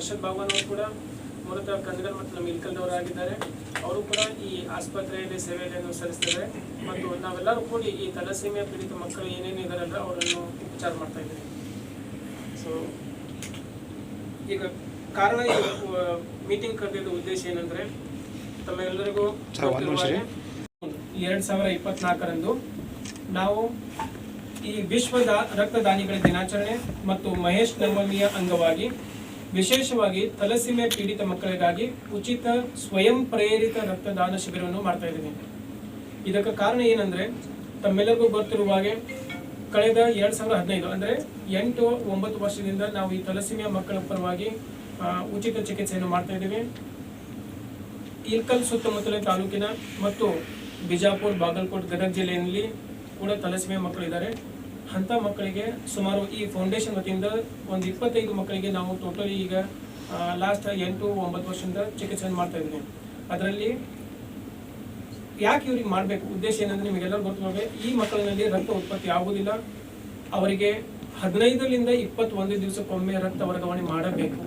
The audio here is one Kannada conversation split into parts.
ಹರ್ಷದ್ ಬಾಬನ್ ಅವರು ಕೂಡ ಮೂಲತಃ ಕನ್ನಡ ಮತ್ತು ನಮ್ಮ ಇಲ್ಕಲ್ದವರು ಆಗಿದ್ದಾರೆ. ಅವರು ಕೂಡ ಈ ಆಸ್ಪತ್ರೆಯಲ್ಲಿ ಸೇವೆಯನ್ನು ಸಲ್ಲಿಸ್ತಾರೆ. ಮತ್ತು ನಾವೆಲ್ಲರೂ ಕೂಡಿ ಈ ತಲಸೀಮೆಯ ಪೀಡಿತ ಮಕ್ಕಳು ಏನೇನು ಇದಾರಲ್ಲ ಅವರನ್ನು ವಿಚಾರ ಮಾಡ್ತಾ ಇದ್ದೀವಿ. ಸೊ ಈಗ ಕಾರಣ ಈ ಮೀಟಿಂಗ್ ಕರೆದಿದ್ದ ಉದ್ದೇಶ ಏನಂದ್ರೆ ತಮ್ಮೆಲ್ಲರಿಗೂ ಎರಡ್ ಸಾವಿರ ಇಪ್ಪತ್ನಾಲ್ಕರಂದು ನಾವು ಈ ವಿಶ್ವದ ರಕ್ತದಾನಿಗಳ ದಿನಾಚರಣೆ ಮತ್ತು ಮಹೇಶ್ ನವಮಿಯ ಅಂಗವಾಗಿ ವಿಶೇಷವಾಗಿ ತಲಸೀಮೆ ಪೀಡಿತ ಮಕ್ಕಳಿಗಾಗಿ ಉಚಿತ ಸ್ವಯಂ ಪ್ರೇರಿತ ರಕ್ತದಾನ ಶಿಬಿರವನ್ನು ಮಾಡ್ತಾ ಇದ್ದೀನಿ. ಇದಕ್ಕೆ ಕಾರಣ ಏನಂದ್ರೆ, ತಮ್ಮೆಲ್ಲರಿಗೂ ಗೊತ್ತಿರುವ ಹಾಗೆ ಕಳೆದ ಎರಡ್ ಸಾವಿರದ ಹದಿನೈದು, ಅಂದ್ರೆ ಎಂಟು ಒಂಬತ್ತು ವರ್ಷದಿಂದ ನಾವು ಈ ತಲಸೀಮಿಯ ಮಕ್ಕಳ ಪರವಾಗಿ ಉಚಿತ ಚಿಕಿತ್ಸೆಯನ್ನು ಮಾಡ್ತಾ ಇದ್ದೀವಿ. ಇಲ್ಕಲ್ ಸುತ್ತಮುತ್ತಲಿನ ತಾಲೂಕಿನ ಮತ್ತು ಬಿಜಾಪುರ್, ಬಾಗಲಕೋಟ್, ಗದಗ ಜಿಲ್ಲೆಯಲ್ಲಿ ಕೂಡ ಮಕ್ಕಳು ಇದ್ದಾರೆ. ಅಂಥ ಮಕ್ಕಳಿಗೆ ಸುಮಾರು ಈ ಫೌಂಡೇಶನ್ ವತಿಯಿಂದ ಒಂದು ಇಪ್ಪತ್ತೈದು ಮಕ್ಕಳಿಗೆ ನಾವು ಟೋಟಲಿ ಈಗ ಲಾಸ್ಟ್ ಎಂಟು ಒಂಬತ್ತು ವರ್ಷದಿಂದ ಚಿಕಿತ್ಸೆಯನ್ನು ಮಾಡ್ತಾ ಇದ್ದೀನಿ ಅದರಲ್ಲಿ ಯಾಕೆ ಇವ್ರಿಗೆ ಮಾಡಬೇಕು? ಉದ್ದೇಶ ಏನಂದರೆ ನಿಮಗೆಲ್ಲರೂ ಗೊತ್ತಿರೋದೆ ಈ ಮಕ್ಕಳಿನಲ್ಲಿ ರಕ್ತ ಉತ್ಪತ್ತಿ ಆಗುವುದಿಲ್ಲ ಅವರಿಗೆ ಹದಿನೈದರಿಂದ ಇಪ್ಪತ್ತೊಂದು ದಿವಸಕ್ಕೊಮ್ಮೆ ರಕ್ತ ವರ್ಗಾವಣೆ ಮಾಡಬೇಕು?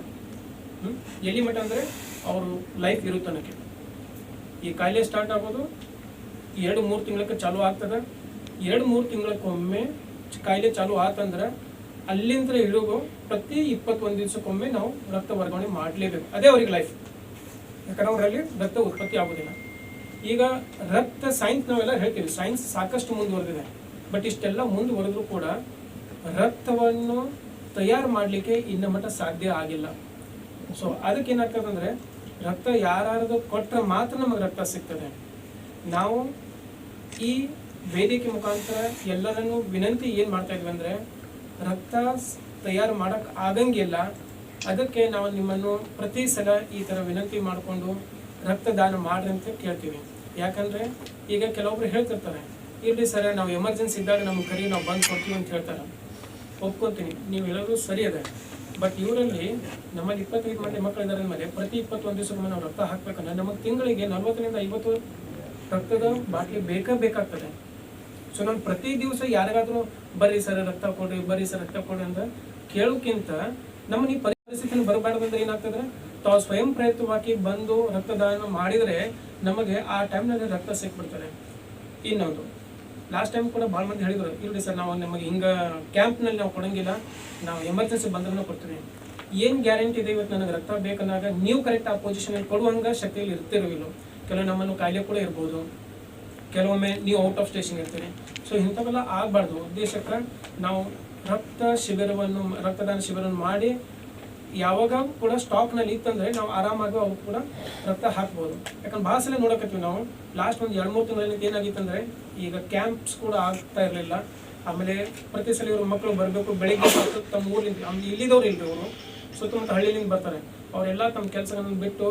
ಎಲ್ಲಿ ಮಟ್ಟ ಅಂದರೆ ಅವರು ಲೈಫ್ ಇರುತ್ತನಕ್ಕೆ ಈ ಕಾಯಿಲೆ ಸ್ಟಾರ್ಟ್ ಆಗೋದು, ಎರಡು ಮೂರು ತಿಂಗಳಕ್ಕೆ ಚಾಲೂ ಆಗ್ತದೆ. ಎರಡು ಮೂರು ತಿಂಗಳಕ್ಕೊಮ್ಮೆ ಕಾಯಿಲೆ ಚಾಲು ಆತಂದ್ರೆ ಅಲ್ಲಿಂದ ಹಿಡಿದು ಪ್ರತಿ ಇಪ್ಪತ್ತೊಂದು ದಿವಸಕ್ಕೊಮ್ಮೆ ನಾವು ರಕ್ತ ವರ್ಗಾವಣೆ ಮಾಡಲೇಬೇಕು. ಅದೇ ಅವ್ರಿಗೆ ಲೈಫ್ ಯಾಕಂದ್ರೆ ಅವರಲ್ಲಿ ರಕ್ತ ಉತ್ಪತ್ತಿ ಆಗೋದಿಲ್ಲ. ಈಗ ರಕ್ತ ಸೈನ್ಸ್ ನಾವೆಲ್ಲ ಹೇಳ್ತೀವಿ. ಸೈನ್ಸ್ ಸಾಕಷ್ಟು ಮುಂದುವರೆದಿದೆ. ಬಟ್ ಇಷ್ಟೆಲ್ಲ ಮುಂದುವರೆದ್ರು ಕೂಡ ರಕ್ತವನ್ನು ತಯಾರು ಮಾಡಲಿಕ್ಕೆ ಇನ್ನ ಮಟ್ಟ ಸಾಧ್ಯ ಆಗಿಲ್ಲ. ಸೊ ಅದಕ್ಕೆ ಏನಾಗ್ತದೆ ಅಂದ್ರೆ ರಕ್ತ ಯಾರಾರದು ಕೊಟ್ಟರೆ ಮಾತ್ರ ನಮಗೆ ರಕ್ತ ಸಿಗ್ತದೆ. ನಾವು ಈ ವೇದಿಕೆ ಮುಖಾಂತರ ಎಲ್ಲರನ್ನು ವಿನಂತಿ ಏನು ಮಾಡ್ತಾ ಇದ್ವಿ ಅಂದ್ರೆ ರಕ್ತ ತಯಾರು ಮಾಡಕ್ ಆಗಂಗಿಲ್ಲ. ಅದಕ್ಕೆ ನಾವು ನಿಮ್ಮನ್ನು ಪ್ರತಿ ಸಲ ಈ ತರ ವಿನಂತಿ ಮಾಡಿಕೊಂಡು ರಕ್ತದಾನ ಮಾಡ್ರಿ ಅಂತ ಕೇಳ್ತೀವಿ. ಯಾಕಂದ್ರೆ ಈಗ ಕೆಲವೊಬ್ರು ಹೇಳ್ತಿರ್ತಾರೆ, ಇರ್ಲಿ ಸರ್, ನಾವು ಎಮರ್ಜೆನ್ಸಿ ಇದ್ದಾಗ ನಮ್ಮ ಕರಿ ನಾವು ಬಂದು ಕೊಡ್ತೀವಿ ಅಂತ ಹೇಳ್ತಾರೆ. ಒಪ್ಕೊತೀನಿ, ನೀವು ಹೇಳೋದು ಸರಿ ಅದ. ಬಟ್ ಇವರಲ್ಲಿ ನಮ್ಮಲ್ಲಿ ಇಪ್ಪತ್ತೈದು ಮಂದಿ ಮಕ್ಕಳಿದ್ದಾರೆ ಮೇಲೆ ಪ್ರತಿ ಇಪ್ಪತ್ತೊಂದು ದಿವಸಕ್ಕೊಮ್ಮೆ ನಾವು ರಕ್ತ ಹಾಕ್ಬೇಕಂದ್ರೆ ನಮಗೆ ತಿಂಗಳಿಗೆ ನಲ್ವತ್ತರಿಂದ ಐವತ್ತು ರಕ್ತದ ಬಾಟ್ಲಿ ಬೇಕೇ ಬೇಕಾಗ್ತದೆ. ಸೊ ನಾನು ಪ್ರತಿ ದಿವಸ ಯಾರಿಗಾದ್ರೂ ಬರ್ರಿ ಸರ್, ರಕ್ತ ಕೊಡ್ರಿ, ಬರ್ರಿ ಸರ್, ರಕ್ತ ಕೊಡ್ರಿ ಅಂತ ಕೇಳೋಕ್ಕಿಂತ ನಮ್ಮ ಈ ಪರಿಸ್ಥಿತಿಯನ್ನು ಬರಬಾರ್ದು ಅಂದ್ರೆ ಏನಾಗ್ತದೆ? ತಾವು ಸ್ವಯಂ ಪ್ರಯತ್ನವಾಗಿ ಬಂದು ರಕ್ತದಾನ ಮಾಡಿದರೆ ನಮಗೆ ಆ ಟೈಮ್ನಲ್ಲಿ ರಕ್ತ ಸಿಕ್ಬಿಡ್ತಾರೆ ಇನ್ನೊಂದು ಲಾಸ್ಟ್ ಟೈಮ್ ಕೂಡ ಭಾಳ ಮಂದಿ ಹೇಳಿದ್ರು, ಇಲ್ರಿ ಸರ್, ನಾವು ನಮಗೆ ಹಿಂಗೆ ಕ್ಯಾಂಪ್ನಲ್ಲಿ ನಾವು ಕೊಡೋಂಗಿಲ್ಲ, ನಾವು ಎಮರ್ಜೆನ್ಸಿ ಬಂದ್ರೂ ಕೊಡ್ತೀವಿ. ಏನು ಗ್ಯಾರಂಟಿ ಇದೆ ಇವತ್ತು ನನಗೆ ರಕ್ತ ಬೇಕನ್ನಾಗ, ನೀವು ಕರೆಕ್ಟ್ ಆ ಪೊಸಿಷನ್ ಕೊಡುವಂಗ ಶಕ್ತಿಯಲ್ಲಿ ಇರ್ತಿರೋವಿಲ್ಲ ಕೆಲವು ನಮ್ಮನ್ನು ಕಾಯಿಲೆ ಕೂಡ ಇರ್ಬೋದು. ಕೆಲವೊಮ್ಮೆ ನೀವು ಔಟ್ ಆಫ್ ಸ್ಟೇಷನ್ ಇರ್ತೀರಿ. ಸೊ ಇಂಥವೆಲ್ಲ ಆಗಬಾರ್ದು. ಉದ್ದೇಶಕ್ಕೆ ನಾವು ರಕ್ತ ಶಿಬಿರವನ್ನು, ರಕ್ತದಾನ ಶಿಬಿರವನ್ನು ಮಾಡಿ ಯಾವಾಗ ಕೂಡ ಸ್ಟಾಕ್ನಲ್ಲಿ ಇತ್ತಂದರೆ ನಾವು ಆರಾಮಾಗಿ ಅವು ಕೂಡ ರಕ್ತ ಹಾಕ್ಬೋದು. ಯಾಕಂದ್ರೆ ಭಾಳ ಸಲ ನೋಡಕತ್ತೀವಿ ನಾವು. ಲಾಸ್ಟ್ ಒಂದು ಎರಡು ಮೂರು ತಿಂಗಳಲ್ಲಿ ಏನಾಗಿತ್ತಂದರೆ ಈಗ ಕ್ಯಾಂಪ್ಸ್ ಕೂಡ ಆಗ್ತಾ ಇರಲಿಲ್ಲ. ಆಮೇಲೆ ಪ್ರತಿ ಸಲ ಇವರು ಮಕ್ಕಳು ಬರಬೇಕು, ಬೆಳಿಗ್ಗೆ ತಮ್ಮ ಊರಿಂದ ಇಲ್ಲಿದವ್ರು ಇಲ್ರಿ ಅವರು ಸುತ್ತಮುತ್ತ ಹಳ್ಳಿಲಿಂದ ಬರ್ತಾರೆ. ಅವರೆಲ್ಲ ತಮ್ಮ ಕೆಲಸಗಳನ್ನು ಬಿಟ್ಟು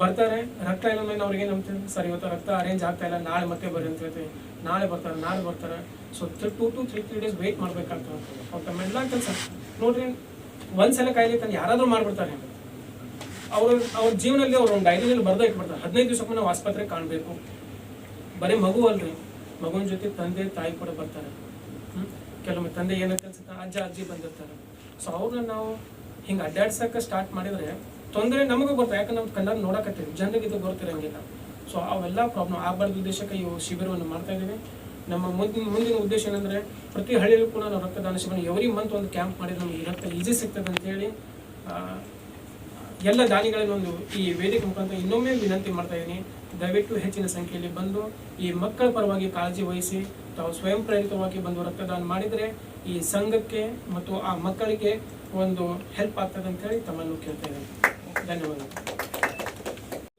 ಬರ್ತಾರೆ, ರಕ್ತ ಇಲ್ಲ ಮೇಲೆ ಅವ್ರಿಗೆ ನಂಬ್ತೀವಿ ಸರ್, ಇವತ್ತು ರಕ್ತ ಅರೇಂಜ್ ಆಗ್ತಾ ಇಲ್ಲ, ನಾಳೆ ಮತ್ತೆ ಬರ್ರಿ ಅಂತ ಹೇಳ್ತೀವಿ. ನಾಳೆ ಬರ್ತಾರೆ ನಾಳೆ ಬರ್ತಾರೆ. So two to three three days wait ಮಾಡ್ಬೇಕಾಗ್ತದೆ. ಅವ್ರು ತಮ್ಮೆಲ್ಲ ಕೆಲಸ ನೋಡ್ರಿ ಒಂದ್ಸಲ ಕಾಯಿಲೆ ತಂದು ಯಾರಾದ್ರೂ ಮಾಡ್ಬಿಡ್ತಾರೆ. ಅವರು, ಅವ್ರ ಜೀವನದಲ್ಲಿ ಅವ್ರು ಒಂದು ಡೈರಿಯಲ್ಲಿ ಬರ್ದ ಇಟ್ಬಿಡ್ತಾರೆ. ಹದಿನೈದು ದಿವಸಕ್ಕೆ ನಾವು ಆಸ್ಪತ್ರೆ ಕಾಣಬೇಕು. ಬರೀ ಮಗು ಅಲ್ರಿ. ಮಗುವಿನ ಜೊತೆ ತಂದೆ, ತಾಯಿ ಕೂಡ ಬರ್ತಾರೆ? ಕೆಲವೊಮ್ಮೆ ತಂದೆ ಏನೋ ಕೆಲಸ ಅಜ್ಜ, ಅಜ್ಜಿ ಬಂದಿರ್ತಾರೆ. ಸೊ ಅವ್ರನ್ನ ನಾವು ಹಿಂಗೆ ಅಡ್ಡಾಡ್ಸಕ್ಕೆ ಸ್ಟಾರ್ಟ್ ಮಾಡಿದ್ರೆ ತೊಂದರೆ ನಮಗೂ ಗೊತ್ತ? ಯಾಕಂದ್ರೆ ನಮ್ಮ ಕನ್ನಡ ನೋಡಕತ್ತೀವಿ. ಜನರಿಗೆ ಇದು ಗೊತ್ತಿರಂಗಿಲ್ಲ. ಸೊ ಅವೆಲ್ಲ ಪ್ರಾಬ್ಲಮ್ ಆಗಬಾರ್ದು ಉದ್ದೇಶಕ್ಕೆ ಇವು ಶಿಬಿರವನ್ನು ಮಾಡ್ತಾ ಇದ್ದೀವಿ. ನಮ್ಮ ಮುಂದಿನ ಮುಂದಿನ ಉದ್ದೇಶ ಏನಂದ್ರೆ, ಪ್ರತಿ ಹಳ್ಳಿಯಲ್ಲೂ ಕೂಡ ನಾವು ರಕ್ತದಾನ ಶಿಬಿರ ಎವ್ರಿ ಮಂತ್ ಒಂದು ಕ್ಯಾಂಪ್ ಮಾಡಿದ್ರೆ ನಮಗೆ ರಕ್ತ ಈಜಿ ಸಿಗ್ತದೆ ಅಂತ ಹೇಳಿ ಎಲ್ಲ ದಾನಿಗಳನ್ನೊಂದು ಒಂದು ಈ ವೇದಿಕೆ ಮುಖಾಂತರ ಇನ್ನೊಮ್ಮೆ ವಿನಂತಿ ಮಾಡ್ತಾ ಇದ್ದೀನಿ. ದಯವಿಟ್ಟು ಹೆಚ್ಚಿನ ಸಂಖ್ಯೆಯಲ್ಲಿ ಬಂದು ಈ ಮಕ್ಕಳ ಪರವಾಗಿ ಕಾಳಜಿ ವಹಿಸಿ, ತಾವು ಸ್ವಯಂ ಪ್ರೇರಿತವಾಗಿ ಬಂದು ರಕ್ತದಾನ ಮಾಡಿದರೆ ಈ ಸಂಘಕ್ಕೆ ಮತ್ತು ಆ ಮಕ್ಕಳಿಗೆ ಒಂದು ಹೆಲ್ಪ್ ಆಗ್ತದೆ ಅಂತ ಹೇಳಿ ತಮ್ಮನ್ನು ಕೇಳ್ತಾ ಇದ್ದೀನಿ.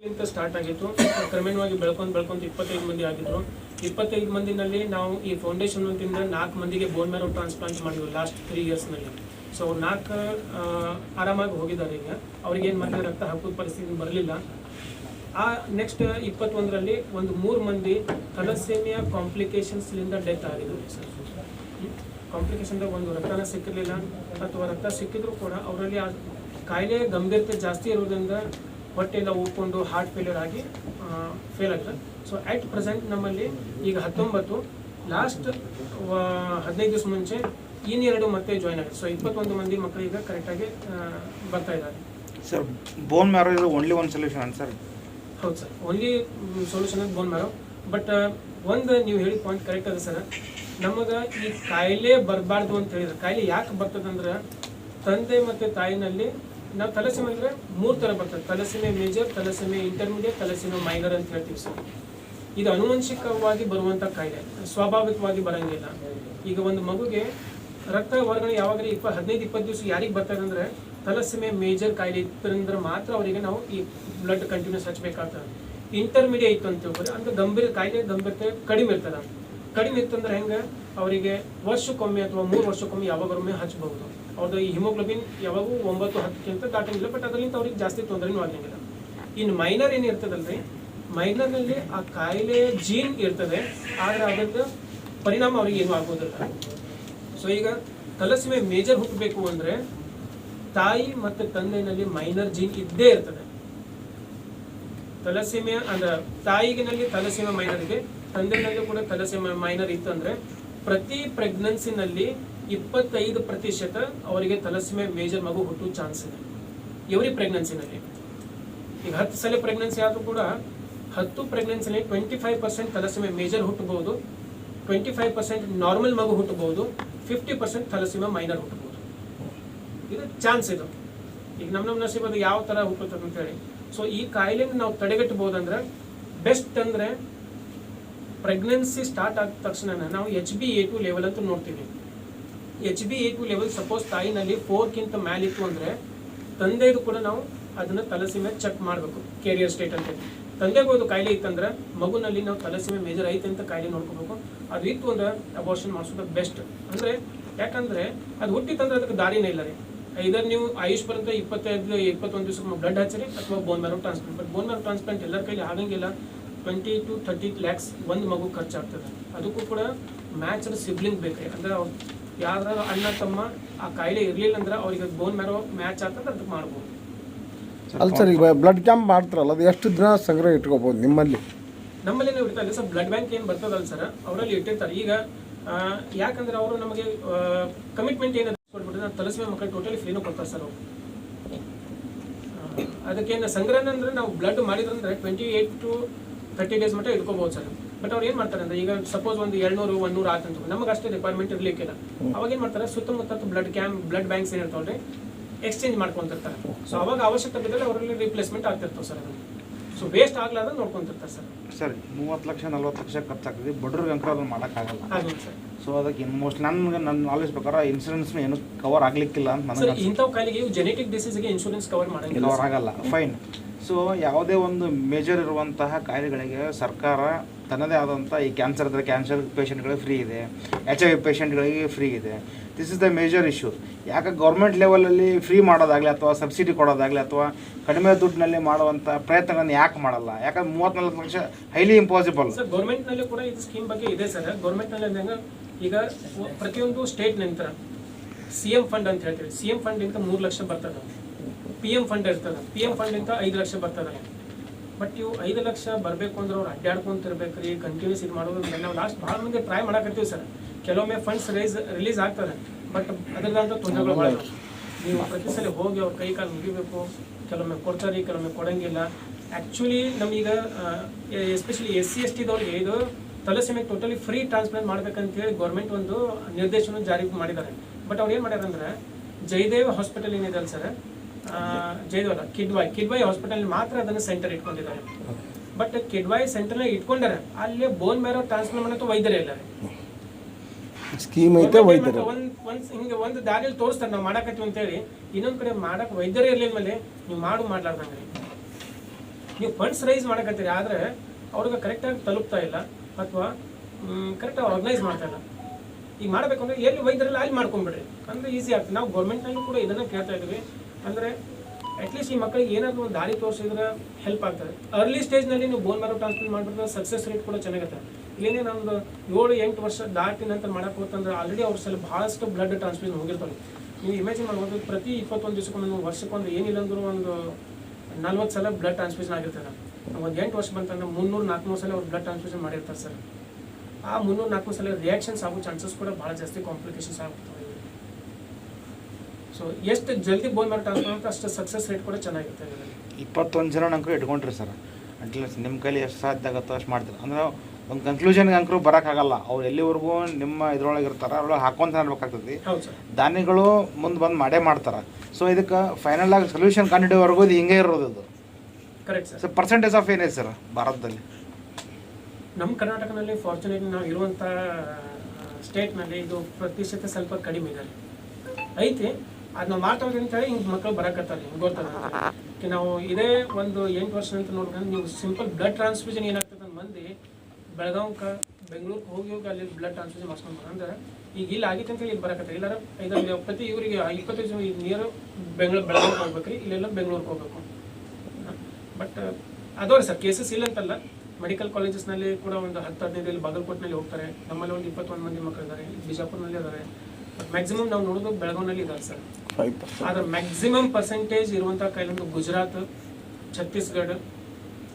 ಇಲ್ಲಿಂದ ಸ್ಟಾರ್ಟ್ ಆಗಿತ್ತು. ಕ್ರಮೇಣವಾಗಿ ಬೆಳ್ಕೊಂಡು ಬೆಳ್ಕೊಂಡು ಇಪ್ಪತ್ತೈದು ಮಂದಿ ಆಗಿದ್ರು. ಇಪ್ಪತ್ತೈದು ಮಂದಿನಲ್ಲಿ ನಾವು ಈ ಫೌಂಡೇಶನ್ ನಾಲ್ಕು ಮಂದಿಗೆ ಬೋನ್ ಮೇರೋ ಟ್ರಾನ್ಸ್ಪ್ಲಾಂಟ್ ಮಾಡಿದ್ವಿ ಲಾಸ್ಟ್ ತ್ರೀ ಇಯರ್ಸ್ನಲ್ಲಿ ಸೊ ನಾಲ್ಕು ಆರಾಮಾಗಿ ಹೋಗಿದ್ದಾರೆ ಈಗ. ಅವ್ರಿಗೆ ಏನು ಮಾಡಿದ್ರೆ ರಕ್ತ ಹಾಕೋದು ಪರಿಸ್ಥಿತಿ ಬರಲಿಲ್ಲ. ಆ ನೆಕ್ಸ್ಟ್ ಇಪ್ಪತ್ತೊಂದರಲ್ಲಿ ಒಂದು ಮೂರು ಮಂದಿ ಥಲಸೇಮಿಯಾ ಕಾಂಪ್ಲಿಕೇಶನ್ಸ್ಲಿಂದ ಡೆತ್ ಆಗಿದ್ರು. ಸರ್ ಕಾಂಪ್ಲಿಕೇಶನ್ದಾಗ ಒಂದು ರಕ್ತನ ಸಿಕ್ಕಿರಲಿಲ್ಲ. ಅಥವಾ ರಕ್ತ ಸಿಕ್ಕಿದ್ರು ಕೂಡ ಅವರಲ್ಲಿ ಆ ಕಾಯಿಲೆ ಗಂಭೀರತೆ ಜಾಸ್ತಿ ಇರೋದ್ರಿಂದ ಹೊಟ್ಟೆ ಎಲ್ಲ ಉಪ್ಕೊಂಡು ಹಾರ್ಟ್ ಫೇಲ್ಯೂರ್ ಆಗಿ ಫೇಲ್ ಆಗ್ತದೆ. ಸೊ ಅಟ್ ಪ್ರೆಸೆಂಟ್ ನಮ್ಮಲ್ಲಿ ಈಗ ಹತ್ತೊಂಬತ್ತು ಲಾಸ್ಟ್ ಹದಿನೈದು ದಿವಸ ಮುಂಚೆ ಇನ್ನೆರಡು ಮತ್ತೆ ಜಾಯ್ನ್ ಆಗಿದೆ. ಸೊ ಇಪ್ಪತ್ತೊಂದು ಮಂದಿ ಮಕ್ಕಳು ಈಗ ಕರೆಕ್ಟಾಗಿ ಬರ್ತಾ ಇದ್ದಾರೆ. ಸರ್ ಬೋನ್ ಮ್ಯಾರೋ ಇದು ಓನ್ಲಿ ಒನ್ ಸೊಲ್ಯೂಷನ್ ಸರ್ ಹೌದು sir only solution bone marrow but ಒಂದು ನೀವು ಹೇಳಿದ ಪಾಯಿಂಟ್ ಕರೆಕ್ಟ್ ಅದ ಸರ್ ನಮಗೆ ಈ ಕಾಯಿಲೆ ಬರಬಾರ್ದು ಅಂತ ಹೇಳಿದ್ರೆ ಕಾಯಿಲೆ ಯಾಕೆ ಬರ್ತದಂದ್ರೆ ತಂದೆ ಮತ್ತು ತಾಯಿನಲ್ಲಿ ನಾವು ತಲಸಿಮೆ ಅಂದರೆ ಮೂರು ಥರ ಬರ್ತದೆ. Thalassemia major thalassemia intermediate thalassemia minor ಅಂತ ಹೇಳ್ತೀವಿ ಸರ್. ಇದು ಅನುವಂಶಿಕವಾಗಿ ಬರುವಂಥ ಕಾಯಿಲೆ. ಸ್ವಾಭಾವಿಕವಾಗಿ ಬರೋಂಗಿಲ್ಲ. ಈಗ ಒಂದು ಮಗುಗೆ ರಕ್ತ ವರ್ಗಣೆ ಯಾವಾಗಲೂ ಇಪ್ಪ ಹದಿನೈದು, ಇಪ್ಪತ್ತು ದಿವಸ ಯಾರಿಗೆ ಬರ್ತದೆ ಅಂದರೆ ತಲಸಿಮೆ ಮೇಜರ್ ಕಾಯಿಲೆ ಇತ್ತಂದ್ರೆ ಮಾತ್ರ ಅವರಿಗೆ ನಾವು ಈ ಬ್ಲಡ್ ಕಂಟಿನ್ಯೂಸ್ ಹಚ್ಚಬೇಕಾಗ್ತದೆ. ಇಂಟರ್ಮೀಡಿಯೇಟ್ ಇತ್ತು ಅಂತ ಹೇಳ್ಬೋದು. ಅಂದ್ರೆ ಗಂಭೀರ ಕಾಯಿಲೆ, ಗಂಭೀರತೆ ಕಡಿಮೆ ಇರ್ತದೆ. ಕಡಿಮೆ ಇತ್ತಂದ್ರೆ ಹೆಂಗೆ? ಅವರಿಗೆ ವರ್ಷಕ್ಕೊಮ್ಮೆ ಅಥವಾ ಮೂರು ವರ್ಷಕ್ಕೊಮ್ಮೆ ಯಾವಾಗೊಮ್ಮೆ ಹಚ್ಚಬಹುದು. ಅವ್ರದ್ದು ಈ ಹಿಮೋಗ್ಲೋಬಿನ್ ಯಾವಾಗೂ ಒಂಬತ್ತು, ಹತ್ತಕ್ಕಿಂತ ದಾಟಂಗಿಲ್ಲ ಬಟ್ ಅದರಿಂದ ಅವ್ರಿಗೆ ಜಾಸ್ತಿ ತೊಂದರೆನೂ ಆಗಂಗಿಲ್ಲ ಇನ್ನು ಮೈನರ್ ಏನು ಇರ್ತದಲ್ರಿ? ಮೈನರ್ನಲ್ಲಿ ಆ ಕಾಯಿಲೆ ಜೀನ್ ಇರ್ತದೆ, ಆದರೆ ಅದಕ್ಕೆ ಪರಿಣಾಮ ಅವ್ರಿಗೆ ಏನು ಆಗೋದಿಲ್ಲ ಸೊ ಈಗ ತಲಸಿಮೆ ಮೇಜರ್ ಹುಟ್ಟಬೇಕು ಅಂದ್ರೆ ತಾಯಿ ಮತ್ತು ತಂದೆನಲ್ಲಿ ಮೈನರ್ ಜೀನ್ ಇದ್ದೇ ಇರ್ತದೆ. ತಲಸೀಮೆ ಅಂದ್ರೆ ತಾಯಿಗಿನಲ್ಲಿ ತಲಸೀಮೆ ಮೈನರ್ ಇದೆ ತಂದೆನಲ್ಲೂ ಕೂಡ ತಲಸೀಮೆ ಮೈನರ್ ಇತ್ತು ಅಂದ್ರೆ ಪ್ರತಿ ಪ್ರೆಗ್ನೆನ್ಸಿನಲ್ಲಿ ಇಪ್ಪತ್ತೈದು ಪ್ರತಿಶತ ಅವರಿಗೆ ತಲಸಿಮೆ ಮೇಜರ್ ಮಗು ಹುಟ್ಟುವ ಚಾನ್ಸ್ ಇದೆ. ಎವ್ರಿ ಪ್ರೆಗ್ನೆನ್ಸಿನಲ್ಲಿ ಈಗ ಹತ್ತು ಸಲ ಪ್ರೆಗ್ನೆನ್ಸಿ ಆದರೂ ಕೂಡ ಹತ್ತು ಪ್ರೆಗ್ನೆನ್ಸಿನಲ್ಲಿ twenty five percent thalassemia major ಹುಟ್ಟಬಹುದು twenty five percent normal ಮಗು ಹುಟ್ಟಬಹುದು ಫಿಫ್ಟಿ ಪರ್ಸೆಂಟ್ ತಲಸಿಮೆ ಮೈನರ್ ಹುಟ್ಟಬಹುದು. ಇದು ಚಾನ್ಸ್ ಇದು. ಈಗ ನಮ್ಮ ನಮ್ಮ ನಸೀಬ್ ಅದು ಯಾವ ಥರ ಹುಟ್ಟುತ್ತೆ ಅಂತ ಹೇಳಿ. ಸೊ ಈ ಕಾಯಿಲೆನ ನಾವು ತಡೆಗಟ್ಟಬಹುದಂದ್ರೆ ಬೆಸ್ಟ್ ಅಂದ್ರೆ ಪ್ರೆಗ್ನೆನ್ಸಿ ಸ್ಟಾರ್ಟ್ ಆದ ತಕ್ಷಣ ನಾವು H B A two level ಅಂತ ನೋಡ್ತೀವಿ. H B A two level suppose ತಾಯಿನಲ್ಲಿ ಫೋರ್ಕ್ಕಿಂತ ಮ್ಯಾಲಿತ್ತು ಅಂದರೆ, ತಂದೆದು ಕೂಡ ನಾವು ಅದನ್ನು ತಲಸೀಮೆ ಚೆಕ್ ಮಾಡಬೇಕು ಕೆರಿಯರ್ ಸ್ಟೇಟ್ ಅಂತ ತಂದೆಗೆ ಅದು ಕಾಯಿಲೆ ಇತ್ತಂದ್ರೆ ಮಗುನಲ್ಲಿ ನಾವು ತಲಸೀಮೆ ಮೇಜರ್ ಐತೆ ಅಂತ ಕಾಯಿಲೆ ನೋಡ್ಕೋಬೇಕು. ಅದು ಇತ್ತು ಅಂದ್ರೆ ಅಬಾರ್ಷನ್ ಮಾಡಿಸೋದು ಬೆಸ್ಟ್ ಅಂದರೆ, ಯಾಕಂದರೆ, ಅದು ಹುಟ್ಟಿತ್ತಂದ್ರೆ ಅದಕ್ಕೆ ದಾರಿನೇ ಇಲ್ಲ ರೀ. ಐದರ್ ನೀವು ಆಯುಷ್ ಪರ್ಯಂತ ಇಪ್ಪತ್ತೈದು ಇಪ್ಪತ್ತೊಂದು ದಿವಸಕ್ಕೆ ಬ್ಲಡ್ ಹಚ್ಚಿರಿ, ಅಥವಾ bone marrow transplant but bone marrow transplant ಎಲ್ಲರ ಕೈಲಿ ಆಗಂಗಿಲ್ಲ. ಟ್ವೆಂಟಿ ಟು ಥರ್ಟಿ ಲ್ಯಾಕ್ಸ್ ಒಂದು ಮಗು ಖರ್ಚಾಗ್ತದೆ. ಅದಕ್ಕೂ ಕೂಡ ಮ್ಯಾಚ್ ಸಿಬ್ಲಿಂಗ್ ಬೇಕು? ಅಂದ್ರೆ ಅವ್ರು ಯಾರ ಅಣ್ಣ ತಮ್ಮ ಆ ಕಾಯಿಲೆ ಇರಲಿಲ್ಲ ಅಂದ್ರೆ ಅವ್ರಿಗೆ ಬೋನ್ ಮ್ಯಾರೋ ಮ್ಯಾಚ್ ಆಗ್ತದೆ ಅದಕ್ಕೆ ಮಾಡ್ಬೋದು. ಅಲ್ಲ ಸರ್ ಈಗ ಬ್ಲಡ್ ಕ್ಯಾಂಪ್ ಮಾಡ್ತಾರಲ್ಲ ಅದು ಎಷ್ಟು ದಿನ ಸಂಗ್ರಹ ಇಟ್ಕೋಬೋದು ನಿಮ್ಮಲ್ಲಿ? ನಮ್ಮಲ್ಲಿ ನಾವು ಇರ್ತಾರೆ ಸರ್ ಬ್ಲಡ್ ಬ್ಯಾಂಕ್ ಏನು ಬರ್ತದಲ್ಲ ಸರ್ ಅವರಲ್ಲಿ ಇಟ್ಟಿರ್ತಾರೆ. ಈಗ ಯಾಕಂದ್ರೆ ಅವರು ನಮಗೆ ಕಮಿಟ್ಮೆಂಟ್ ಏನು ಕೊಟ್ಬಿಟ್ಟು ನಾವು ಮಕ್ಕಳು ಟೋಟಲಿ ಫ್ರೀನೂ ಕೊಡ್ತಾರೆ ಸರ್ ಅವರು. ಅದಕ್ಕೇನು ಸಂಗ್ರಹ ಅಂದ್ರೆ ನಾವು blood ಮಾಡಿದ್ರಂದ್ರೆ twenty eight to thirty days ಮಟ್ಟ ಇಟ್ಕೋಬಹುದು ಸರ್. ಬಟ್ ಅವ್ರು ಏನು ಮಾಡ್ತಾರೆ ಅಂದ್ರೆ ಈಗ ಸಪೋಸ್ ಒಂದು ಎರಡ್ನೂರು ಒಂದೂರು ಆತಂತ ನಮಗೆ ಅಷ್ಟೇ ರಿಕ್ವೈರ್ಮೆಂಟ್ ಇರ್ಲಿಕ್ಕಿಲ್ಲ ಅವಾಗ ಏನು ಮಾಡ್ತಾರೆ ಸುತ್ತಮುತ್ತ ಬ್ಲಡ್ ಕ್ಯಾಂಪ್ ಬ್ಲಡ್ ಬ್ಯಾಂಕ್ಸ್ ಏನಿರ್ತಾವ್ರಿ ಎಕ್ಸ್ಚೇಂಜ್ ಮಾಡ್ಕೊಂತಿರ್ತಾರೆ. ಸೊ ಅವಾಗ ಅವಶ್ಯಕತೆ ಬಿದ್ದರೆ ಅವರಲ್ಲಿ ರಿಪ್ಲೇಸ್ಮೆಂಟ್ ಆಗ್ತಿರ್ತಾವೆ ಸರ್ ಅದನ್ನು ಸೊ ವೇಸ್ಟ್ ಆಗ್ಲಾರ್ದ ನೋಡ್ಕೊಂತಿರ್ತಾರೆ ಸರ್. ಸರ್ ಮೂವತ್ತು ಲಕ್ಷ ನಲ್ವತ್ತು ಲಕ್ಷ ಖರ್ಚಾಗ್ತದೆ. ಬಡ್ರಿಗೆ ಅಂತ ಅದನ್ನು ಮಾಡೋಕ್ಕಾಗಲ್ಲ. ಸೊ ಅದಕ್ಕೆ ಮೋಸ್ಟ್ ನನ್ಗೆ ನನ್ನ ನಾಲೆಜ್ ಪ್ರಕಾರ ಇನ್ಶೂರೆನ್ಸ್ ಏನು ಕವರ್ ಆಗ್ಲಿಕ್ಕಿಲ್ಲ ಅಂತ ನನಗೆ ಇಂಥವು ಕಾಯಿಲೆಗೆ ಇವು ಜೆನೆಟಿಕ್ ಡಿಸೀಸ್ಗೆ ಇನ್ಶೂರೆನ್ಸ್ ಕವರ್ ಮಾಡಂಗಿಲ್ಲ ಕವರ್ ಆಗಲ್ಲ. ಫೈನ್ ಸೊ ಯಾವುದೇ ಒಂದು ಮೇಜರ್ ಇರುವಂತಹ ಕಾಯಿಲೆಗಳಿಗೆ ಸರ್ಕಾರ ತನ್ನದೇ ಆದಂಥ ಈ ಕ್ಯಾನ್ಸರ್ ಹತ್ರ ಕ್ಯಾನ್ಸರ್ ಪೇಷಂಟ್ಗಳಿಗೆ ಫ್ರೀ ಇದೆ. ಎಚ್ ಐ ವಿ ಪೇಷಂಟ್ಗಳಿಗೆ ಫ್ರೀ ಇದೆ. This is the major issue ಯಾಕೆ ಗೌರ್ಮೆಂಟ್ ಲೆವೆಲಲ್ಲಿ ಫ್ರೀ ಮಾಡೋದಾಗಲಿ ಅಥವಾ ಸಬ್ಸಿಡಿ ಕೊಡೋದಾಗಲಿ ಅಥವಾ ಕಡಿಮೆ ದುಡ್ಡಿನಲ್ಲಿ ಮಾಡುವಂಥ ಪ್ರಯತ್ನಗಳನ್ನು ಯಾಕೆ ಮಾಡಲ್ಲ? ಯಾಕಂದ್ರೆ ಮೂವತ್ತ್ನಾಲ್ಕು ಲಕ್ಷ ಹೈಲಿ ಇಂಪಾಸಿಬಲ್ ಸರ್ ಗೌರ್ಮೆಂಟ್ನಲ್ಲಿ ಕೂಡ ಇದು ಸ್ಕೀಮ್ ಬಗ್ಗೆ ಇದೆ ಸರ್ ಗೌರ್ಮೆಂಟ್ನಲ್ಲಿ ಈಗ ಪ್ರತಿಯೊಂದು ಸ್ಟೇಟ್ ನಂತರ ಸಿ ಎಂ ಫಂಡ್ ಅಂತ ಹೇಳ್ತೀವಿ. ಸಿ ಎಂ ಫಂಡ್ ಇಂದ ಮೂರು ಲಕ್ಷ ಬರ್ತದೆ. ಪಿ ಎಂ ಫಂಡ್ ಇರ್ತದೆ. ಪಿ ಎಂ ಫಂಡ್ ಇಂದ ಐದು ಲಕ್ಷ ಬರ್ತದೆ. ಬಟ್ ಇವು ಐದು ಲಕ್ಷ ಬರಬೇಕು ಅಂದ್ರೆ ಅವ್ರು ಅಡ್ಡಾಡ್ಕೊಂತಿರ್ಬೇಕು ರೀ ಕಂಟಿನ್ಯೂಸ್ ಇದು ಮಾಡೋದು ನಾವು ಲಾಸ್ಟ್ ಭಾಳ ಮಂದಿ ಟ್ರೈ ಮಾಡಕತ್ತೀವಿ ಸರ್ ಕೆಲವೊಮ್ಮೆ ಫಂಡ್ಸ್ ರೈಸ್ ರಿಲೀಸ್ ಆಗ್ತದೆ. ಬಟ್ ಅದರದಂತ ತೊಂದರೆಗಳು ಭಾಳ ನೀವು ಪ್ರತಿ ಸಲ ಹೋಗಿ ಅವ್ರ ಕೈ ಕಾಲು ಮುಗಿಬೇಕು, ಕೆಲವೊಮ್ಮೆ ಕೊಡ್ತಾರೆ, ಕೆಲವೊಮ್ಮೆ ಕೊಡಂಗಿಲ್ಲ. ಆ್ಯಕ್ಚುಲಿ ನಮೀಗ ಎಸ್ಪೆಷಲಿ ಎಸ್ ಸಿ ಎಸ್ ಟಿದವ್ರಿಗೆ ಇದು ತಲಸೆಮೆಗೆ ಟೋಟಲಿ ಫ್ರೀ ಟ್ರಾನ್ಸ್ಪ್ಲಾಂಟ್ ಮಾಡ್ಬೇಕಂತೇಳಿ ಗೌರ್ಮೆಂಟ್ ಒಂದು ನಿರ್ದೇಶನ ಜಾರಿ ಮಾಡಿದ್ದಾರೆ. ಬಟ್ ಅವ್ರು ಏನು ಮಾಡ್ಯಾರಂದ್ರೆ, ಜಯದೇವ್ ಹಾಸ್ಪಿಟಲ್ ಏನಿದೆ ಅಲ್ಲ ಸರ್ ಅಲ್ಲ ಕಿಡ್ವಾಯ್ ಕಿಡ್ವಾಯ್ ಹಾಸ್ಪಿಟಲ್ ಮಾತ್ರ ಅದನ್ನು ಸೆಂಟರ್ ಇಟ್ಕೊಂಡಿದ್ದಾರೆ. ಬಟ್ ಕಿಡ್ವಾಯ್ ಸೆಂಟರ್ನ ಇಟ್ಕೊಂಡಾರೆ ಅಲ್ಲಿ ಬೋನ್ ಮ್ಯಾರೋ ಟ್ರಾನ್ಸ್ಫರ್ ಮಾಡೋ ವೈದ್ಯರೇ ಇಲ್ಲ. ಸ್ಕೀಮ್ ಐತೆ ವೈದ್ಯರು. ಒಂದ್ ಒಂದ್ ಹಿಂಗೆ ಒಂದು ದಾರಿಯಲ್ಲಿ ತೋರಿಸ್ತಾರೆ ನಾವು ಮಾಡಕತ್ತೀವಿ ಅಂತೇಳಿ. ಇನ್ನೊಂದ್ ಕಡೆ ಮಾಡಕ್ ವೈದ್ಯರೇ ಇರ್ಲಿಲ್ಲ ಮೇಲೆ ನೀವು ಮಾಡು ಮಾಡ್ಲಾರ್ದಂಗ್ರಿ ನೀವು ಫಂಡ್ಸ್ ರೈಸ್ ಮಾಡಕತ್ತೀರಿ ಆದ್ರೆ ಅವ್ರಿಗೆ ಕರೆಕ್ಟಾಗಿ ತಲುಪ್ತಾ ಇಲ್ಲ ಅಥವಾ ಕರೆಕ್ಟಾಗಿ ಆರ್ಗನೈಸ್ ಮಾಡ್ತಾ ಇಲ್ಲ. ಈಗ ಮಾಡಬೇಕು ಅಂದ್ರೆ ಎಲ್ಲಿ ವೈದ್ಯರಲ್ಲ ಅಲ್ಲಿ ಮಾಡ್ಕೊಂಡ್ಬಿಡ್ರಿ. ಅಂದ್ರೆ ಈಸಿ ಆಗ್ತದೆ ನಾವು ಗೌರ್ಮೆಂಟ್ನಲ್ಲೂ ಕೂಡ ಇದನ್ನ ಕೇಳ್ತಾ ಇದ್ವಿ. ಅಂದ್ರೆ ಅಟ್ಲೀಸ್ಟ್ ಈ ಮಕ್ಕಳಿಗೆ ಏನಾದರೂ ಒಂದು ದಾರಿ ತೋರಿಸಿದ್ರೆ ಹೆಲ್ಪ್ ಆಗ್ತದೆ. ಅರ್ಲಿ ಸ್ಟೇಜ್ನಲ್ಲಿ ನೀವು ಬೋನ್ ಮ್ಯಾರೋ ಟ್ರಾನ್ಸ್ಪ್ಲಾಂಟ್ ಮಾಡಿದ್ರೆ ಸಕ್ಸಸ್ ರೇಟ್ ಕೂಡ ಚೆನ್ನಾಗುತ್ತೆ. ಇಲ್ಲೇನೇ ನಮ್ದು ಏಳು, ಎಂಟು ವರ್ಷ ದಾಟಿ ನಂತರ ಮಾಡಕ್ಕೆ ಹೋತಂದ್ರೆ ಆಲ್ರೆಡಿ ಅವ್ರ ಸಲ ಭಾಳಷ್ಟು ಬ್ಲಡ್ ಟ್ರಾನ್ಸ್ಫ್ಯೂಷನ್ ಹೋಗಿರ್ತಾರೆ ನೀವು ಇಮ್ಯಾಜಿನ್ ಮಾಡ್ಬೋದು, ಪ್ರತಿ ಇಪ್ಪತ್ತೊಂದು ದಿವಸಕ್ಕೊಂದು ವರ್ಷಕ್ಕೊಂದು ಏನಿಲ್ಲ ಅಂದ್ರೂ ಒಂದು ನಲ್ವತ್ತು ಸಲ ಬ್ಲಡ್ ಟ್ರಾನ್ಸ್ಫ್ಯೂಷನ್ ಆಗಿರ್ತಾರೆ ಒಂದು ಎಂಟು ವರ್ಷ ಬಂತಂದ್ರೆ ಮುನ್ನೂರು, ನಾಲ್ಕುನೂರು ಸಲ ಅವ್ರು ಬ್ಲಡ್ ಟ್ರಾನ್ಸ್ಫ್ಯೂಷನ್ ಮಾಡಿರ್ತಾರೆ ಸರ್. ಆ ಮುನ್ನೂರು ನಾಲ್ಕು ಸಲ ರಿಯಾಕ್ಷನ್ಸ್ ಆಗೋ ಚಾನ್ಸಸ್ ಕೂಡ ಭಾಳ ಜಾಸ್ತಿ ಕಾಂಪ್ಲಿಕೇಶನ್ಸ್ ಆಗ್ತವೆ ಸೊ ಎಷ್ಟು ಜಲ್ದಿ ಬೋನ್ ಮ್ಯಾರೋ ಟ್ರಾನ್ಸ್ಫರ್ ಅಷ್ಟು ಸಕ್ಸಸ್ ರೇಟ್ ಕೂಡ ಚೆನ್ನಾಗಿರುತ್ತೆ ಇದರಲ್ಲಿ. ಇಪ್ಪತ್ತೊಂದು ಜನ ಅಂಕರು ಇಟ್ಕೊಂಡ್ರಿ ಸರ್. ಅಟ್ಲೀಸ್ಟ್ ನಿಮ್ಮ ಕೈಲಿ ಎಷ್ಟು ಸಾಧ್ಯ ಆಗುತ್ತೋ ಅಷ್ಟು ಮಾಡ್ತೀರಿ. ಅಂದ್ರೆ ಒಂದು ಕನ್ಕ್ಲೂಷನ್ಗೆ ಅಂಕರು ಬರೋಕ್ಕಾಗಲ್ಲ. ಅವ್ರು ಎಲ್ಲಿವರೆಗೂ ನಿಮ್ಮ ಇದ್ರೊಳಗೆ ಇರ್ತಾರೆ ಅವ್ರೊಳಗೆ ಹಾಕೊಂತ ಇರ್ಬೇಕಾಗ್ತದೆ ಹೌದು ಸರ್. ದಾನಿಗಳು ಮುಂದೆ ಬಂದು ಮಾಡೇ ಮಾಡ್ತಾರೆ. ಸೊ ಇದಕ್ಕೆ ಫೈನಲ್ ಆಗಿ ಸೊಲ್ಯೂಷನ್ ಕಂಡುಹಿಡಿಯೋವರೆಗೂ ಇದು ಹಿಂಗೆ ಇರೋದು ಅದು. Correct sir so percentage of ಏನಿದೆ ಸರ್ ಭಾರತದಲ್ಲಿ? ನಮ್ಮ ಕರ್ನಾಟಕದಲ್ಲಿ ಫಾರ್ಚುನೇಟ್ ನಾವು ಇರುವಂಥ ಸ್ಟೇಟ್ನಲ್ಲಿ ಇದು ಪ್ರತಿಶತ ಸ್ವಲ್ಪ ಕಡಿಮೆ ಇದೆ ಐತಿ ಅದು ನಾವು ಹೋದ್ವಿ ಅಂತೇಳಿ ಹಿಂಗೆ ಮಕ್ಕಳು ಬರಕತ್ತಾರೆ, ಹಿಂಗೆ ಗೊತ್ತದ ಈಗ ನಾವು ಇದೇ ಒಂದು ಎಂಟು ವರ್ಷ ಅಂತ ನೋಡ್ಕೊಂಡು ನೀವು ಸಿಂಪಲ್ ಬ್ಲಡ್ ಟ್ರಾನ್ಸ್ಫ್ಯೂಷನ್ ಏನಾಗ್ತದೆ ಅಂತ ಮಂದಿ, ಬೆಳಗಾವ್ಕ ಬೆಂಗಳೂರಿಗೆ ಹೋಗಿ ಹೋಗಿ ಅಲ್ಲಿ ಬ್ಲಡ್ ಟ್ರಾನ್ಸ್ಫ್ಯೂಷನ್ ಮಾಡ್ಸ್ಕೊಂಡು ಅಂದ್ರೆ ಈಗ ಇಲ್ಲಿ ಆಗಿತ್ತು ಅಂತ ಹೇಳಿ ಇಲ್ಲಿ ಬರಕತ್ತಾರೆ ಇಲ್ಲಾರ ಇದರಲ್ಲಿ ಪ್ರತಿ ಇವರಿಗೆ ಇಪ್ಪತ್ತೈದು ಜನ ನಿಯರ್ ಬೆಂಗಳೂರು ಬೆಳಗಾವಿಗೆ ಹೋಗ್ಬೇಕ್ರಿ, ಇಲ್ಲೆಲ್ಲ ಬೆಂಗಳೂರಿಗೆ ಹೋಗ್ಬೇಕು. ಬಟ್ ಅದವ್ರಿ ಸರ್ ಕೇಸಸ್ ಇಲ್ಲ ಅಂತಲ್ಲ. ಮೆಡಿಕಲ್ ಕಾಲೇಜಸ್ನಲ್ಲಿ ಕೂಡ ಒಂದು ಹತ್ತು ಹದಿನೈದು ಇಲ್ಲಿ ಬಾಗಲಕೋಟ್ನಲ್ಲಿ ಹೋಗ್ತಾರೆ. ನಮ್ಮಲ್ಲಿ ಒಂದು ಇಪ್ಪತ್ತೊಂದು ಮಂದಿ ಮಕ್ಕಳು ಇದ್ದಾರೆ ಬಿಜಾಪುರ್ನಲ್ಲಿ ಇದ್ದಾರೆ ಮ್ಯಾಕ್ಸಿಮಮ್ ನಾವು ನೋಡೋದು ಬೆಳಗಾವ್ನಲ್ಲಿ ಇದ್ದಾರೆ ಸರ್. ಫೈವ್ ಪರ್ಸೆಂಟ್ ಆದ್ರೆ ಮ್ಯಾಕ್ಸಿಮಮ್ ಪರ್ಸೆಂಟೇಜ್ ಇರುವಂತಹ ಕೈಲೊಂದು ಗುಜರಾತ್ ಛತ್ತೀಸ್ಗಢ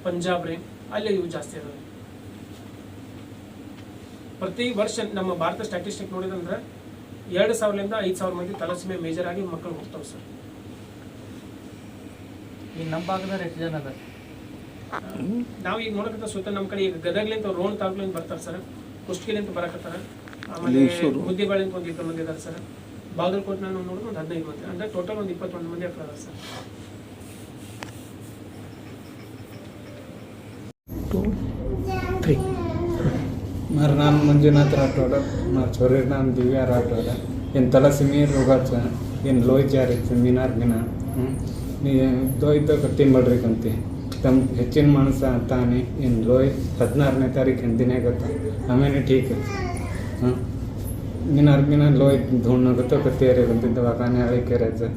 ಪಂಜಾಬ್ ರೀ ಅಲ್ಲಿ ಇವು ಜಾಸ್ತಿ ಅದಾವೆ ಪ್ರತಿ ವರ್ಷ ನಮ್ಮ ಭಾರತ ಸ್ಟ್ಯಾಟಿಸ್ಟಿಕ್ ನೋಡಿದಂದ್ರೆ ಎರಡು ಸಾವಿರದಿಂದ ಐದು ಸಾವಿರ ಮಂದಿ ತಲಸಿಮೆ ಮೇಜರ್ ಆಗಿ ಮಕ್ಕಳು ಹೋಗ್ತಾವೆ ಸರ್. ಈ ನಮ್ಮ ಭಾಗದವ್ರು ಎಷ್ಟು ಜನ ಅದ ನಾವು ಈಗ ನೋಡಕಂತ ಸುತ್ತ ನಮ್ಮ ಕಡೆ ಈಗ ಗದಗ್ಲಿಂತ ರೋಣ ತಾಲೂಕ್ಲಿಂದ ಬರ್ತಾರೆ ಸರ್. ಕುಷ್ಟಗಿಲಿಂತ ಬರಕತ್ತಾರ. ಆಮೇಲೆ ಲಿಂಗಸೂರು. ಮುದ್ದಿಬಾಳಿಂದ ಒಂದು ಇಬ್ಬರು ಮಂದಿ ಇದ್ದಾರೆ ಸರ್. ಬಾಗಲಕೋಟೆ ನಾವು ನೋಡಿದ್ರೆ ಒಂದು ಹದಿನೈದು ಮಂದಿ ಅಂದರೆ ಟೋಟಲ್ ಒಂದು ಇಪ್ಪತ್ತೊಂದು ಮಂದಿ ಅಪ್ರಾರ ಸರ್ ಟು ತ್ರೀ మరి నాన్న మంజునాథ్ రాఠోడ నా చోరీ నాన్న దివ్య రాఠోడ ಸಿಮೀರ್ తల సిమీర్ రుగాచ నేను లోయ్ జారి ನೀ ದೋಯ್ತ ಕಟ್ಟಿ ಮಾಡ್ರಿ ಕಂತಿ. ತಮ್ಮ ಹೆಚ್ಚಿನ ಮನಸ್ಸ ಅಂತಾನೆ ಏನು ಲೋಯ್ ಹದಿನಾರನೇ ತಾರೀಕು ಹಿಂದಿನೇ ಗೊತ್ತಾ ಆಮೇಲೆ ಟೀಕ್. ಮಿನಾರ್ಗಿನ ಲೋಯ್ ಧೋಣಗತ್ತೋ ಕತ್ತೇರಿ ಬಂತು ದವಾಖಾನೆ ಹಳೆ ಕೆರೆचं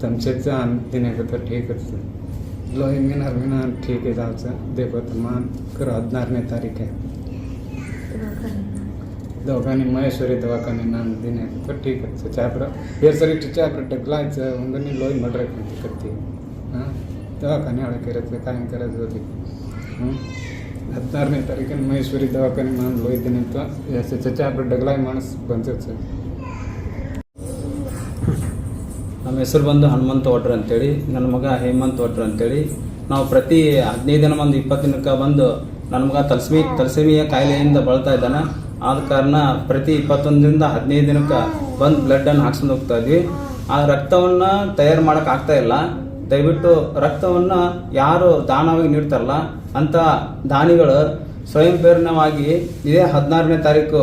ತಮಚೆचं ಆನ್ ತಿನ್ನಕತ್ತೋ ಠೀಕತ್ತು ಲೋಯ್ ಮಿನಾರ್ ಮಿನಾರ್ ಠೀಕ್ ಇದಾವचं ದೇಕೋತ ಮಾನ್ ಕರ ಹದಿನಾರನೇ ತಾರೀಕೆ ದವಾಖಾನೆ ಮಹೇಶ್ವರಿ ದವಾಖಾನೆ ನಾನು ದಿನ ಹಾಕತ್ತೋ ಠೀಕತ್ತು ಚಾಪ್ರ ಬೇರೆ ಸರಿ ಚಾಪ್ರ ಟಗ್ಲಾಯ್ಚ ಒಂದನೇ ಲೋಯ್ ಮಡ್ರಕ್ಕೆ ಕತ್ತಿ ಹಾಂ ದವಾಖಾನೆ ಹಳೆ ಕೆರೆचं ಕಾಯಿ ಕೆರೆದು ಹೋಗಿ ಹ್ಞೂ ಹದಿನಾರನೇ ತಾರೀಕಿನ ಮಹೇಶ್ವರಿ ದವಾಖಾನೆ ನಾನು ಹೋಗಿದ್ದೀನಿ ಅಂತ ಎಸ್ ಚಾಪ್ರ ಡಗ್ಲಾಯ್ ಮಾಡಿಸ್ ಬಂದಿತ್ತು ಸರ್. ನಮ್ಮ ಹೆಸರು ಬಂದು ಹನುಮಂತ ಒಟ್ರು ಅಂತೇಳಿ, ನನ್ನ ಮಗ ಹೇಮಂತ್ ಒಟ್ರು ಅಂತೇಳಿ. ನಾವು ಪ್ರತಿ ಹದಿನೈದು ದಿನ ಒಂದು ಇಪ್ಪತ್ತು ದಿನಕ್ಕೆ ಬಂದು ನನ್ನ ಮಗ ತಲಸ್ಮಿ, ತಲಸೇಮಿಯ ಕಾಯಿಲೆಯಿಂದ ಬಳಲ್ತಾ ಇದ್ದಾನೆ. ಆದ ಕಾರಣ ಪ್ರತಿ ಇಪ್ಪತ್ತೊಂದರಿಂದ ಹದಿನೈದು ದಿನಕ್ಕೆ ಬಂದು ಬ್ಲಡ್ಡನ್ನು ಹಾಕ್ಸ್ಕೊಂಡು ಹೋಗ್ತಾ ಇದ್ವಿ. ಆ ರಕ್ತವನ್ನು ತಯಾರು ಮಾಡೋಕ್ಕಾಗ್ತಾ ಇಲ್ಲ. ದಯವಿಟ್ಟು ರಕ್ತವನ್ನು ಯಾರು ದಾನವಾಗಿ ನೀಡ್ತಾರಲ್ಲ ಅಂಥ ದಾನಿಗಳು ಸ್ವಯಂ ಪ್ರೇರಣವಾಗಿ ಇದೇ ಹದಿನಾರನೇ ತಾರೀಕು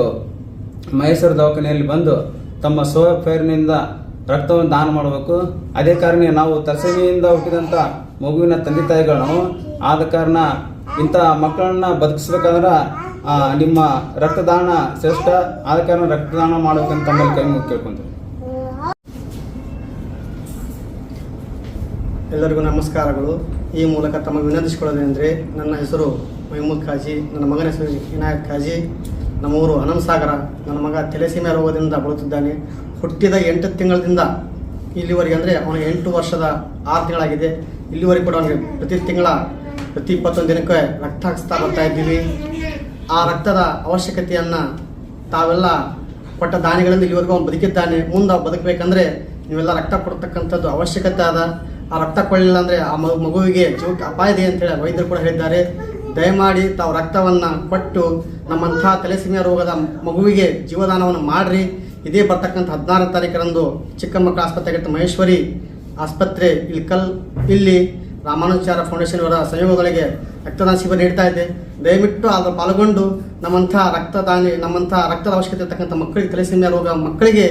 ಮೈಸೂರು ದವಾಖಾನೆಯಲ್ಲಿ ಬಂದು ತಮ್ಮ ಸ್ವಯಂ ಪ್ರೇರಣೆಯಿಂದ ರಕ್ತವನ್ನು ದಾನ ಮಾಡಬೇಕು. ಅದೇ ಕಾರಣ ನಾವು ತಸವಿಯಿಂದ ಹುಟ್ಟಿದಂಥ ಮಗುವಿನ ತಂದೆ ತಾಯಿಗಳು ಆದ ಕಾರಣ ಇಂಥ ಮಕ್ಕಳನ್ನ ಬದುಕಿಸ್ಬೇಕಾದ್ರೆ ನಿಮ್ಮ ರಕ್ತದಾನ ಶ್ರೇಷ್ಠ. ಆದ ಕಾರಣ ರಕ್ತದಾನ ಮಾಡಬೇಕಂತ ತಮ್ಮಲ್ಲಿ ಕೈ ಮುಗಿ ಕೇಳ್ಕೊಂತೀವಿ. ಎಲ್ಲರಿಗೂ ನಮಸ್ಕಾರಗಳು. ಈ ಮೂಲಕ ತಮಗೆ ವಿನಂತಿಸಿಕೊಳ್ಳೋದೇನೆಂದರೆ ನನ್ನ ಹೆಸರು ಮಹಮೂದ್ ಖಾಜಿ ನನ್ನ ಮಗನ ಹೆಸರು ಇನಾಯತ್ ಖಾಜಿ ನಮ್ಮೂರು ಹನಂಸಾಗರ ನನ್ನ ಮಗ ತೆಲೆಸೀಮೆ ರೋಗದಿಂದ ಬಳಲುತ್ತಿದ್ದಾನೆ. ಹುಟ್ಟಿದ ಎಂಟು ತಿಂಗಳಿಂದ ಇಲ್ಲಿವರೆಗೆ ಅಂದರೆ ಅವನಿಗೆ ಎಂಟು ವರ್ಷದ ಆರು ತಿಂಗಳಾಗಿದೆ. ಇಲ್ಲಿವರೆಗೆ ಕೂಡ ಅವನಿಗೆ ಪ್ರತಿ ತಿಂಗಳ, ಪ್ರತಿ ಇಪ್ಪತ್ತೊಂದು ದಿನಕ್ಕೆ ರಕ್ತ ಹಾಕಿಸ್ತಾ ಬರ್ತಾ ಇದ್ದೀವಿ. ಆ ರಕ್ತದ ಅವಶ್ಯಕತೆಯನ್ನು ತಾವೆಲ್ಲ ಕೊಟ್ಟ ದಾನಿಗಳಿಂದ ಇಲ್ಲಿವರೆಗೂ ಅವನು ಬದುಕಿದ್ದಾನೆ. ಮುಂದೆ ಬದುಕಬೇಕಂದ್ರೆ ನೀವೆಲ್ಲ ರಕ್ತ ಕೊಡ್ತಕ್ಕಂಥದ್ದು ಅವಶ್ಯಕತೆ ಅದ ಆ ರಕ್ತ ಕೊಡಲಿಲ್ಲ ಅಂದರೆ ಆ ಮಗು ಮಗುವಿಗೆ ಜೀವಕ್ಕೆ ಅಪಾಯ ಇದೆ ಅಂತೇಳಿ ವೈದ್ಯರು ಕೂಡ ಹೇಳಿದ್ದಾರೆ. ದಯಮಾಡಿ ತಾವು ರಕ್ತವನ್ನು ಕೊಟ್ಟು ನಮ್ಮಂಥ ತಲೆಸಿಮೆಯ ರೋಗದ ಮಗುವಿಗೆ ಜೀವದಾನವನ್ನು ಮಾಡಿರಿ. ಇದೇ ಬರ್ತಕ್ಕಂಥ ಹದಿನಾರನೇ ತಾರೀಕರಂದು ಚಿಕ್ಕ ಮಕ್ಕಳ ಆಸ್ಪತ್ರೆಗೆ ಮಹೇಶ್ವರಿ ಆಸ್ಪತ್ರೆ ಇಲ್ಕಲ್ ಇಲ್ಲಿ ರಾಮಾನುಚಾರ ಫೌಂಡೇಶನ್ ಅವರ ಸಂಯೋಗದೊಳಗೆ ರಕ್ತದಾನ ಶಿಬಿರ ನೀಡ್ತಾ ಇದೆ. ದಯವಿಟ್ಟು ಅದರ ಪಾಲ್ಗೊಂಡು ನಮ್ಮಂಥ ರಕ್ತದಾನಿ ನಮ್ಮಂಥ ರಕ್ತದ ಅವಶ್ಯಕತೆ ಇರ್ತಕ್ಕಂಥ ಮಕ್ಕಳಿಗೆ ತಲೆಸಿಮೆಯ ರೋಗ ಮಕ್ಕಳಿಗೆ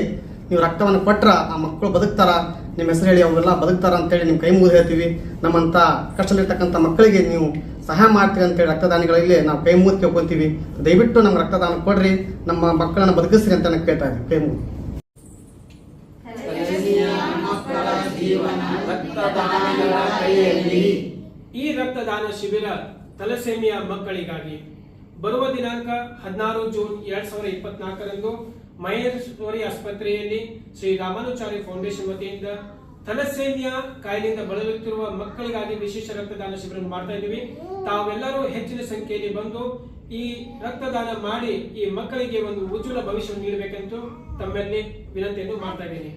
ನೀವು ರಕ್ತವನ್ನು ಕೊಟ್ಟರೆ ಆ ಮಕ್ಕಳು ಬದುಕ್ತಾರ. ನಿಮ್ಮ ಹೆಸರು ಹೇಳಿ ಅವರೆಲ್ಲ ಬದುಕ್ತಾರ ಅಂತೇಳಿ ನಿಮ್ಮ ಕೈ ಮುಗಿದು ಹೇಳ್ತೀವಿ. ನಮ್ಮಂಥ ಕಷ್ಟದಲ್ಲಿರ್ತಕ್ಕಂಥ ಮಕ್ಕಳಿಗೆ ನೀವು ಸಹಾಯ ಮಾಡ್ತೀರಿ ಅಂತೇಳಿ ರಕ್ತದಾನಿಗಳಲ್ಲಿ ನಾವು ಕೈ ಮುಗಿದು ಕೇಳ್ಕೊತೀವಿ ದಯವಿಟ್ಟು ನಮ್ಮ ರಕ್ತದಾನ ಕೊಡ್ರಿ. ನಮ್ಮ ಮಕ್ಕಳನ್ನ ಬದುಕಿಸ್ರಿ ಅಂತ ನಾನು ಕೇಳ್ತಾ ಇದ್ದೀವಿ ಕೈ ಮುಗಿದು. ಈ ರಕ್ತದಾನ ಶಿಬಿರ ತಲಸೇಮಿಯ ಮಕ್ಕಳಿಗಾಗಿ ಬರುವ ದಿನಾಂಕ ಹದಿನಾರು ಜೂನ್ ಎರಡ್ ಸಾವಿರದ ಇಪ್ಪತ್ನಾಲ್ಕರಂದು ಮಹೇಶ್ವರಿ ಆಸ್ಪತ್ರೆಯಲ್ಲಿ ಶ್ರೀ ರಾಮಾನುಚಾರಿ ಫೌಂಡೇಶನ್ ವತಿಯಿಂದ ಥಲಸೇಮಿಯಾ ಕಾಯಿಲೆಯಿಂದ ಬಳಲುತ್ತಿರುವ ಮಕ್ಕಳಿಗಾಗಿ ವಿಶೇಷ ರಕ್ತದಾನ ಶಿಬಿರ ಮಾಡ್ತಾ ಇದ್ದೀವಿ. ತಾವೆಲ್ಲರೂ ಹೆಚ್ಚಿನ ಸಂಖ್ಯೆಯಲ್ಲಿ ಬಂದು ಈ ರಕ್ತದಾನ ಮಾಡಿ ಈ ಮಕ್ಕಳಿಗೆ ಒಂದು ಉಜ್ವಲ ಭವಿಷ್ಯವನ್ನು ನೀಡಬೇಕೆಂದು ತಮ್ಮಲ್ಲಿ ವಿನಂತಿಯನ್ನು ಮಾಡ್ತಾ ಇದ್ದೀನಿ.